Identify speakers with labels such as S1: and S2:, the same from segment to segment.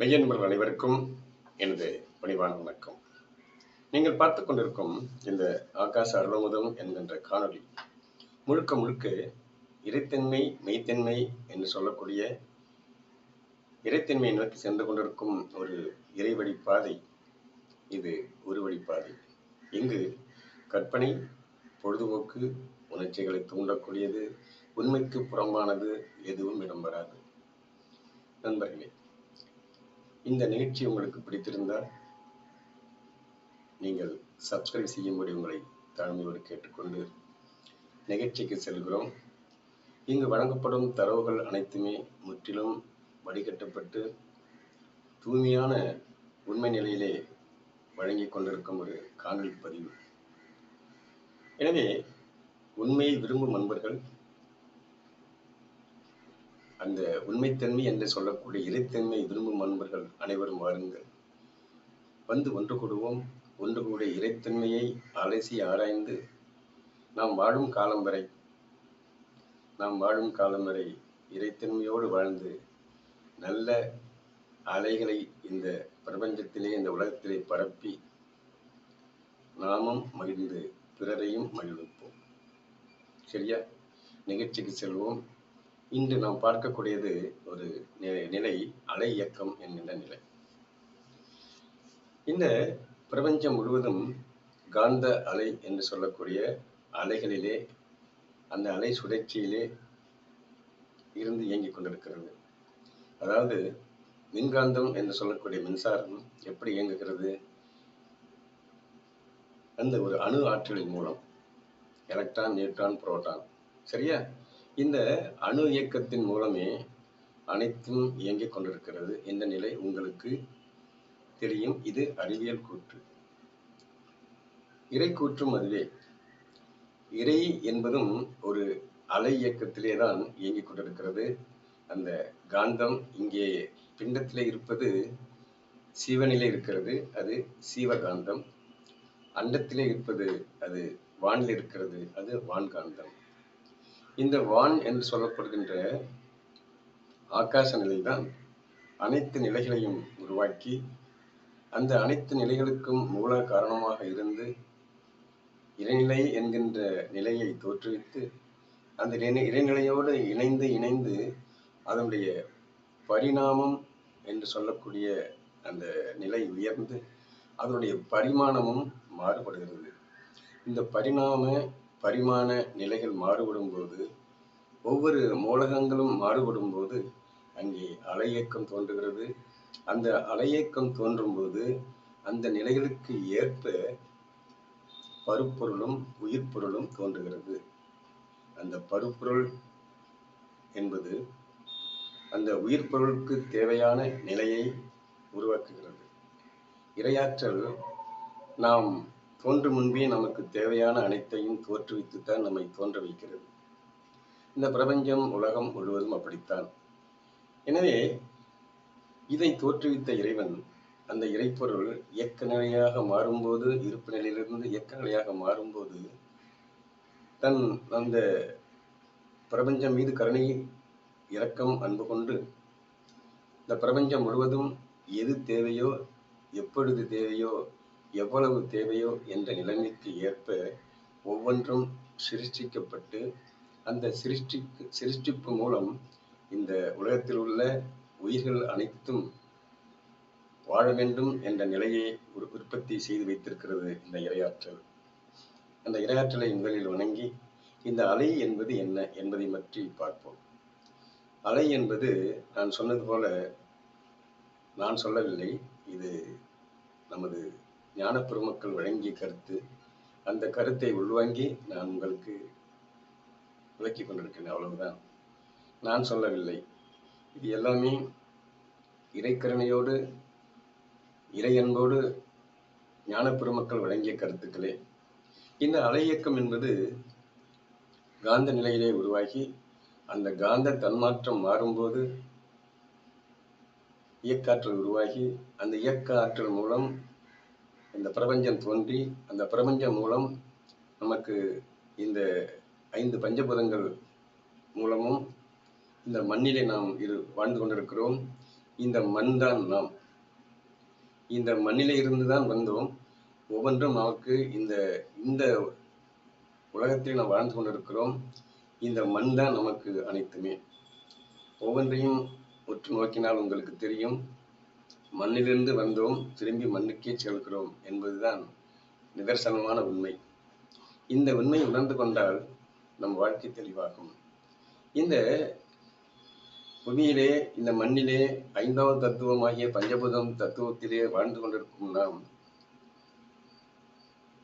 S1: மெய்யன்பர்கள் அனைவருக்கும் எனது பணிவான வணக்கம். நீங்கள் பார்த்து கொண்டிருக்கும் இந்த ஆகாச அருளமுதம் என்கின்ற காணொளி முழுக்க முழுக்க இறைத்தன்மை மெய்த்தன்மை என்று சொல்லக்கூடிய இறைத்தன்மையை நோக்கி சென்று கொண்டிருக்கும் ஒரு இறைவழி பாதை. இது ஒரு வழி பாதை. இங்கு கற்பனை பொழுதுபோக்கு உணர்ச்சிகளை தூண்டக்கூடியது உண்மைக்கு புறம்பானது எதுவும் இடம்பெறாது. நண்பர்களே இந்த நிகழ்ச்சி உங்களுக்கு பிடித்திருந்தால் நீங்கள் சப்ஸ்கிரைப் செய்யும்படி உங்களை தாழ்மையோடு கேட்டுக்கொண்டு நிகழ்ச்சிக்கு செல்கிறோம். இங்கு வழங்கப்படும் தரவுகள் அனைத்துமே முற்றிலும் வடிகட்டப்பட்டு தூய்மையான உண்மை நிலையிலே வழங்கிக் கொண்டிருக்கும் ஒரு காணொலி பதிவு. எனவே உண்மையை விரும்பும் நண்பர்கள் அந்த உண்மைத்தன்மை என்று சொல்லக்கூடிய இறைத்தன்மை விரும்பும் அன்பர்கள் அனைவரும் வாருங்கள். வந்து ஒன்று கூடுவோம். ஒன்று கூடிய இறைத்தன்மையை அலசி ஆராய்ந்து நாம் வாழும் காலம் வரை நாம் வாழும் காலம் வரை இறைத்தன்மையோடு வாழ்ந்து நல்ல அலைகளை இந்த பிரபஞ்சத்திலே இந்த உலகத்திலே பரப்பி நாமும் மகிழ்ந்து பிறரையும் மகிழ்விப்போம். சரியா? நிகழ்ச்சிக்கு செல்வோம். இன்று நாம் பார்க்கக்கூடியது ஒரு நிலை அலை இயக்கம் என்கின்ற நிலை. இந்த பிரபஞ்சம் முழுவதும் காந்த அலை என்று சொல்லக்கூடிய அலைகளிலே அந்த அலை சுழற்சியிலே இருந்து இயங்கிக் கொண்டிருக்கிறது. அதாவது மின்காந்தம் என்று சொல்லக்கூடிய மின்சாரம் எப்படி இயங்குகிறது? அந்த ஒரு அணு ஆற்றலின் மூலம். Electron neutron proton. சரியா? இந்த அணு இயக்கத்தின் மூலமே அனைத்தும் இயங்கிக் கொண்டிருக்கிறது இந்த நிலை உங்களுக்கு தெரியும். இது அறிவியல் கூற்று. இறை கூற்றும் அதுவே. இறை என்பதும் ஒரு அலை இயக்கத்திலே தான் இயங்கிக் கொண்டிருக்கிறது. அந்த காந்தம் இங்கே பிண்டத்திலே இருப்பது சிவனிலே இருக்கிறது அது சீவகாந்தம் அண்டத்திலே இருப்பது அது வானில் இருக்கிறது அது வான்காந்தம் இந்த வான் என்று சொல்லப்படுகின்ற ஆகாச நிலைதான் அனைத்து நிலைகளையும் உருவாக்கி அந்த அனைத்து நிலைகளுக்கும் மூல காரணமாக இருந்து இறைநிலை என்கின்ற நிலையை தோற்றுவித்து அந்த இறைநிலையோடு இணைந்து இணைந்து அதனுடைய பரிணாமம் என்று சொல்லக்கூடிய அந்த நிலை உயர்ந்து அதனுடைய பரிமாணமும் மாறுபடுகிறது. இந்த பரிணாம பரிமாண நிலைகள் மாறுபடும் போது ஒவ்வொரு மூலகங்களும் மாறுபடும் போது அங்கே அலையக்கம் தோன்றுகிறது. அந்த அலையக்கம் தோன்றும் போது அந்த நிலைகளுக்கு ஏற்ப பருப்பொருளும் உயிர் பொருளும் தோன்றுகிறது. அந்த பருப்பொருள் என்பது அந்த உயிர் பொருளுக்கு தேவையான நிலையை உருவாக்குகிறது. இரையாற்றல் நாம் தோன்றும் முன்பே நமக்கு தேவையான அனைத்தையும் தோற்றுவித்துத்தான் நம்மை தோன்ற வைக்கிறது இந்த பிரபஞ்சம் உலகம் முழுவதும் அப்படித்தான். எனவே இதை தோற்றுவித்த இறைவன் அந்த இறைப்பொருள் இயக்க நிலையாக மாறும்போது இருப்பு நிலையிலிருந்து இயக்க நிலையாக மாறும்போது தன் அந்த பிரபஞ்சம் மீது கருணை இரக்கம் அன்பு கொண்டு இந்த பிரபஞ்சம் முழுவதும் எது தேவையோ எப்பொழுது தேவையோ எவ்வளவு தேவையோ என்ற நிலைமைக்கு ஏற்ப ஒவ்வொன்றும் சிருஷ்டிக்கப்பட்டு அந்த சிருஷ்டிக்கு சிருஷ்டிப்பு மூலம் இந்த உலகத்தில் உள்ள உயிர்கள் அனைத்தும் வாழ வேண்டும் என்ற நிலையை ஒரு உற்பத்தி செய்து வைத்திருக்கிறது இந்த இரையாற்றல். அந்த இரையாற்றலை முதலில் வணங்கி இந்த அலை என்பது என்ன என்பதை பற்றி பார்ப்போம். அலை என்பது நான் சொன்னது போல நான் சொல்லவில்லை இது நமது ஞான பெருமக்கள் வழங்கிய கருத்து அந்த கருத்தை உள்வாங்கி நான் உங்களுக்கு விளக்கி கொண்டிருக்கிறேன். அவ்வளவுதான். நான் சொல்லவில்லை. இது எல்லாமே இறைக்கருணையோடு இறையன்போடு ஞான பெருமக்கள் வழங்கிய கருத்துக்களே. இந்த அலை இயக்கம் என்பது காந்த நிலையிலே உருவாகி அந்த காந்த தன்மாற்றம் மாறும்போது இயக்காற்றல் உருவாகி அந்த இயக்க ஆற்றல் மூலம் இந்த பிரபஞ்சம் தோன்றி அந்த பிரபஞ்சம் மூலம் நமக்கு இந்த ஐந்து பஞ்சபூதங்கள் மூலமும் இந்த மண்ணிலே நாம் இரு வாழ்ந்து கொண்டிருக்கிறோம். இந்த மண் தான் நாம். இந்த மண்ணிலே இருந்து தான் வந்தோம். ஒவ்வொன்றும் நமக்கு இந்த இந்த உலகத்தில் நாம் வாழ்ந்து கொண்டிருக்கிறோம். இந்த மண் தான் நமக்கு அனைத்துமே. ஒவ்வொன்றையும் உற்று நோக்கினால் உங்களுக்கு தெரியும். மண்ணிலிருந்து வந்தோம் திரும்பி மண்ணுக்கே செல்கிறோம் என்பதுதான் நிதர்சனமான உண்மை. இந்த உண்மையை உணர்ந்து கொண்டால் நம் வாழ்க்கை தெளிவாகும். இந்த புவியிலே இந்த மண்ணிலே ஐந்தாவது தத்துவமாகிய பஞ்சபூதம் தத்துவத்திலே வாழ்ந்து கொண்டிருக்கும் நாம்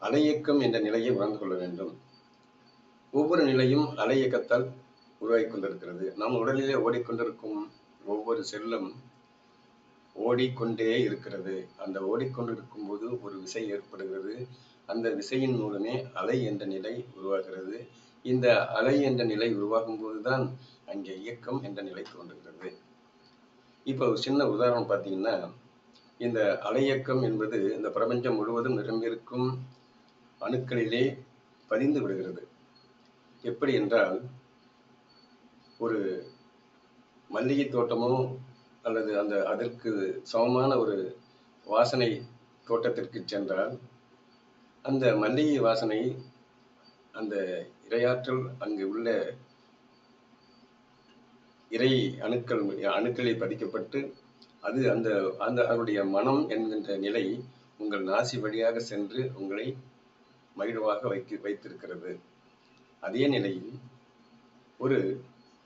S1: அலையக்கம் என்ற நிலையை உணர்ந்து கொள்ள வேண்டும். ஒவ்வொரு நிலையும் அலையக்கத்தால் உருவாகி கொண்டிருக்கிறது. நம் உடலிலே ஓடிக்கொண்டிருக்கும் ஒவ்வொரு செல்லும் ஓடிக்கொண்டே இருக்கிறது. அந்த ஓடிக்கொண்டிருக்கும் போது ஒரு விசை ஏற்படுகிறது. அந்த விசையின் மூலமே அலை என்ற நிலை உருவாகிறது. இந்த அலை என்ற நிலை உருவாகும் போதுதான் அங்கே இயக்கம் என்ற நிலை தோன்றுகிறது. இப்போ ஒரு சின்ன உதாரணம் பார்த்தீங்கன்னா இந்த அலையக்கம் என்பது இந்த பிரபஞ்சம் முழுவதும் நிரம்பியிருக்கும் அணுக்களிலே பதிந்து விடுகிறது. எப்படி என்றால் ஒரு மல்லிகை தோட்டமோ அல்லது அந்த அதற்கு சமமான ஒரு வாசனை தோட்டத்திற்கு சென்றால் அந்த மல்லிகை வாசனை அந்த இரையாற்றல் அங்கு உள்ள இறை அணுக்கள் அணுக்களில் பதிக்கப்பட்டு அது அந்த அந்த அதனுடைய மனம் என்கின்ற நிலை உங்கள் நாசி வழியாக சென்று உங்களை மகிழ்வாக வைத்து வைத்திருக்கிறது. அதே நிலையில் ஒரு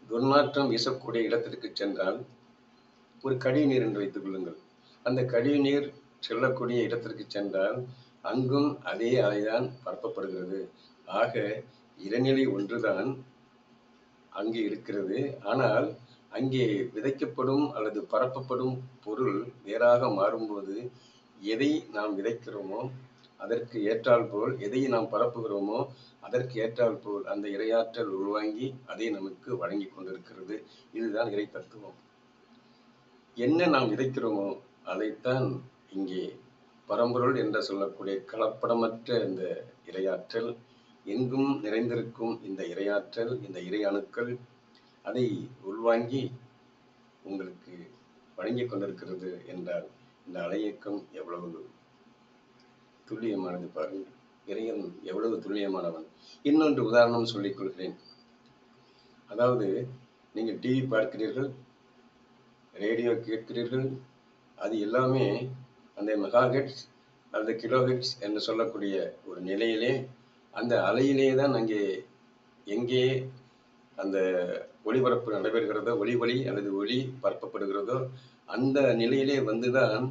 S1: துர்நாற்றம் வீசக்கூடிய இடத்திற்கு சென்றால் ஒரு கழிவுநீர் என்று வைத்துக் கொள்ளுங்கள். அந்த கழிவுநீர் செல்லக்கூடிய இடத்திற்கு சென்றால் அங்கும் அதே அலைதான் பரப்பப்படுகிறது. ஆக இடைநிலை ஒன்றுதான் அங்கே இருக்கிறது. ஆனால் அங்கே விதைக்கப்படும் அல்லது பரப்பப்படும் பொருள் வேறாக மாறும்போது எதை நாம் விதைக்கிறோமோ அதற்கு ஏற்றால் போல் எதை நாம் பரப்புகிறோமோ அதற்கு ஏற்றால் போல் அந்த இரையாற்றல் உள்வாங்கி அதை நமக்கு வழங்கி கொண்டிருக்கிறது. இதுதான் இறை தத்துவம் என்ன நாம் விதைக்கிறோமோ அதைத்தான் இங்கே பரம்பொருள் என்று சொல்லக்கூடிய கலப்படமற்ற இந்த இரையாற்றல் எங்கும் நிறைந்திருக்கும் இந்த இரையாற்றல் இந்த இறை அணுக்கள் அதை உள்வாங்கி உங்களுக்கு வழங்கி கொண்டிருக்கிறது என்றால் இந்த அலையக்கம் எவ்வளவு துல்லியமானது பாருங்கள். இறையன் எவ்வளவு துல்லியமானவன். இன்னொன்று உதாரணம் சொல்லிக் கொள்கிறேன். அதாவது நீங்கள் டிவி பார்க்கிறீர்கள் ரேடியோ கேட்கிறீர்கள் அது எல்லாமே அந்த மெகாஹெட்ஸ் அல்லது கிலோஹெட்ஸ் என்று சொல்லக்கூடிய ஒரு நிலையிலே அந்த அலையிலே தான் அங்கே எங்கே அந்த ஒளிபரப்பு நடைபெறுகிறதோ ஒளி ஒளி அல்லது ஒளி பரப்பப்படுகிறதோ அந்த நிலையிலே வந்துதான்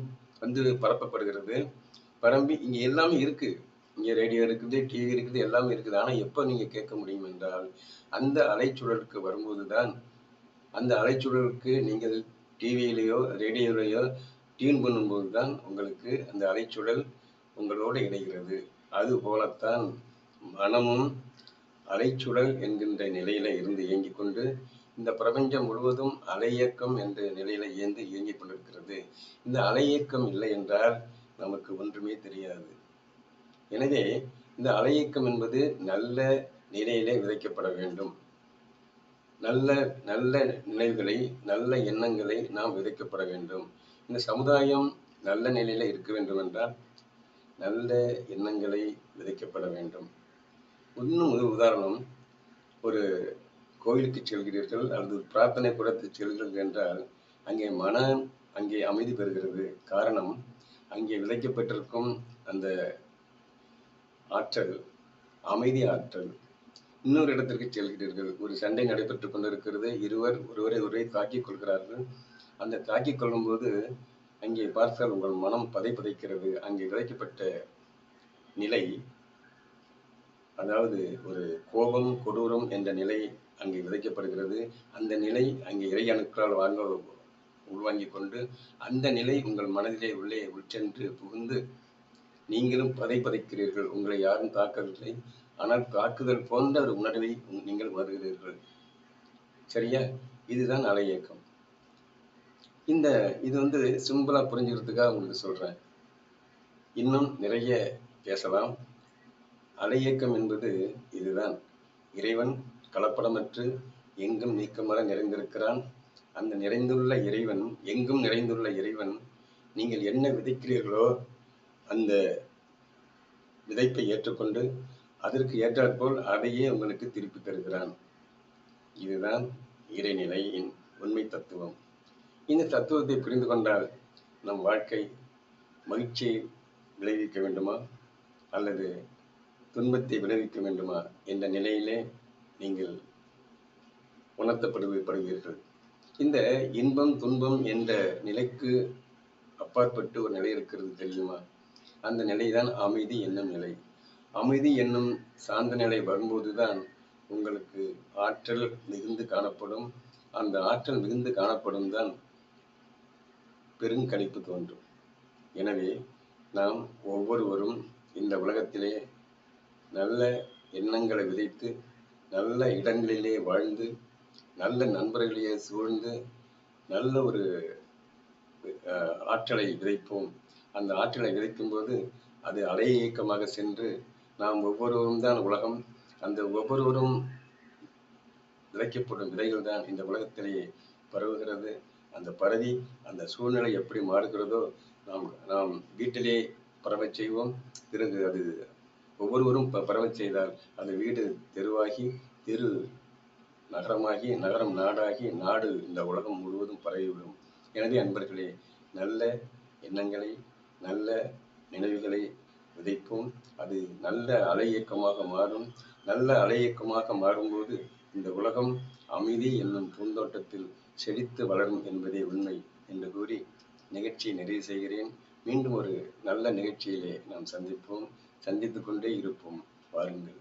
S1: வந்து பரப்பப்படுகிறது. பரம்பி இங்கே எல்லாமே இருக்குது இங்கே ரேடியோ இருக்குது டிவி இருக்குது எல்லாமே இருக்குது. ஆனால் எப்போ நீங்கள் கேட்க முடியும் என்றால் அந்த அலைச்சுழலுக்கு வரும்போது தான் அந்த அலைச்சுழலுக்கு நீங்கள் டிவியிலேயோ ரேடியோலேயோ டியூன் பண்ணும்போது தான் உங்களுக்கு அந்த அலைச்சுடல் உங்களோடு இணைகிறது. அதுபோலத்தான் மனமும் அலைச்சுடல் என்கின்ற நிலையில இருந்து இயங்கிக் கொண்டு இந்த பிரபஞ்சம் முழுவதும் அலையியக்கம் என்ற நிலையில இயந்து இயங்கிக் கொண்டிருக்கிறது. இந்த அலையியக்கம் இல்லை என்றால் நமக்கு ஒன்றுமே தெரியாது. எனவே இந்த அலையியக்கம் என்பது நல்ல நிலையிலே விதைக்கப்பட வேண்டும். நல்ல நல்ல நினைவுகளை நல்ல எண்ணங்களை நாம் விதைக்கப்பட வேண்டும். இந்த சமுதாயம் நல்ல நிலையில இருக்க வேண்டும் என்றால் நல்ல எண்ணங்களை விதைக்கப்பட வேண்டும். இன்னும் ஒரு உதாரணம். ஒரு கோயிலுக்கு செல்கிறீர்கள் அல்லது பிரார்த்தனை கூடத்துக்கு செல்கிறீர்கள் என்றால் அங்கே மனம் அங்கே அமைதி பெறுகிறது. காரணம் அங்கே விதைக்கப்பட்டிருக்கும் அந்த ஆற்றல் அமைதி ஆற்றல் இன்னொரு இடத்திற்கு செல்கிறீர்கள். ஒரு சண்டை நடைபெற்றுக் கொண்டிருக்கிறது. இருவர் ஒருவரை ஒருவரை தாக்கிக் கொள்கிறார்கள். அந்த தாக்கிக் கொள்ளும்போது அங்கே பார்த்தால் உங்கள் மனம் பதை பதைக்கிறது அங்கே விதைக்கப்பட்ட நிலை அதாவது ஒரு கோபம் கொடூரம் என்ற நிலை அங்கே விதைக்கப்படுகிறது. அந்த நிலை அங்கே இறையணுக்களால் வாங்க உள்வாங்கிக் கொண்டு அந்த நிலை உங்கள் மனதிலே உள்ளே உட்சென்று புகுந்து நீங்களும் பதை பதைக்கிறீர்கள் உங்களை யாரும் தாக்கவில்லை. ஆனால் தாக்குதல் போன்ற ஒரு உணர்வை நீங்கள் உணர்கிறீர்கள். சரியா? இதுதான் அலை இயக்கம். இந்த இது வந்து சிம்பிளா புரிஞ்சுக்கிறதுக்காக உங்களுக்கு சொல்றேன். இன்னும் நிறைய பேசலாம். அலையியக்கம் என்பது இதுதான். இறைவன் கலப்படமற்று எங்கும் நீக்கமர நிறைந்திருக்கிறான். அந்த நிறைந்துள்ள இறைவன் எங்கும் நிறைந்துள்ள இறைவன் நீங்கள் என்ன விதைக்கிறீர்களோ அந்த விதைப்பை ஏற்றுக்கொண்டு அதற்கு ஏற்றாற்போல் அதையே உங்களுக்கு திருப்பி தருகிறான். இதுதான் இறைநிலையின் உண்மை தத்துவம். இந்த தத்துவத்தை புரிந்து கொண்டால் நம் வாழ்க்கை மகிழ்ச்சியை விளைவிக்க வேண்டுமா? அல்லது துன்பத்தை விளைவிக்க வேண்டுமா? என்ற நிலையிலே நீங்கள் உணர்த்தப்படுவீர்கள் இந்த இன்பம் துன்பம் என்ற நிலைக்கு அப்பாற்பட்டு ஒரு நிலை இருக்கிறது தெரியுமா? அந்த நிலைதான் அமைதி என்னும் நிலை. அமைதி என்னும் சாந்த நிலை வரும்போதுதான் உங்களுக்கு ஆற்றல் மிகுந்து காணப்படும். அந்த ஆற்றல் மிகுந்து காணப்படும் தான் பெருங்கணிப்பு தோன்றும். எனவே நாம் ஒவ்வொருவரும் இந்த உலகத்திலே நல்ல எண்ணங்களை விதைத்து நல்ல இடங்களிலே வாழ்ந்து நல்ல நண்பர்களையே சூழ்ந்து நல்ல ஒரு அஹ், ஆற்றலை விதைப்போம். அந்த ஆற்றலை விதைக்கும் போது அது அலை இயக்கமாக சென்று நாம் ஒவ்வொருவரும் தான் உலகம். அந்த ஒவ்வொருவரும் விதைக்கப்படும் விதைகள் தான் இந்த உலகத்திலேயே பரவுகிறது. அந்த பரவி அந்த சூழ்நிலை எப்படி மாறுகிறதோ நாம் நாம் வீட்டிலே பரவச் செய்வோம். பிறகு அது ஒவ்வொருவரும் ப- பரவச் செய்தால் அந்த வீடு தெருவாகி தெரு நகரமாகி நகரம் நாடாகி நாடு இந்த உலகம் முழுவதும் பரவிவிடும். எனவே அன்பர்களே நல்ல எண்ணங்களை நல்ல நினைவுகளை விதைப்போம் அது நல்ல அலையக்கமாக மாறும். நல்ல அலையக்கமாக மாறும்போது இந்த உலகம் அமைதி என்னும் பூந்தோட்டத்தில் செழித்து வளரும் என்பதே உண்மை என்று கூறி நிகழ்ச்சியை நிறைவு செய்கிறேன். மீண்டும் ஒரு நல்ல நிகழ்ச்சியிலே நாம் சந்திப்போம். சந்தித்து கொண்டே இருப்போம். வாருங்கள்.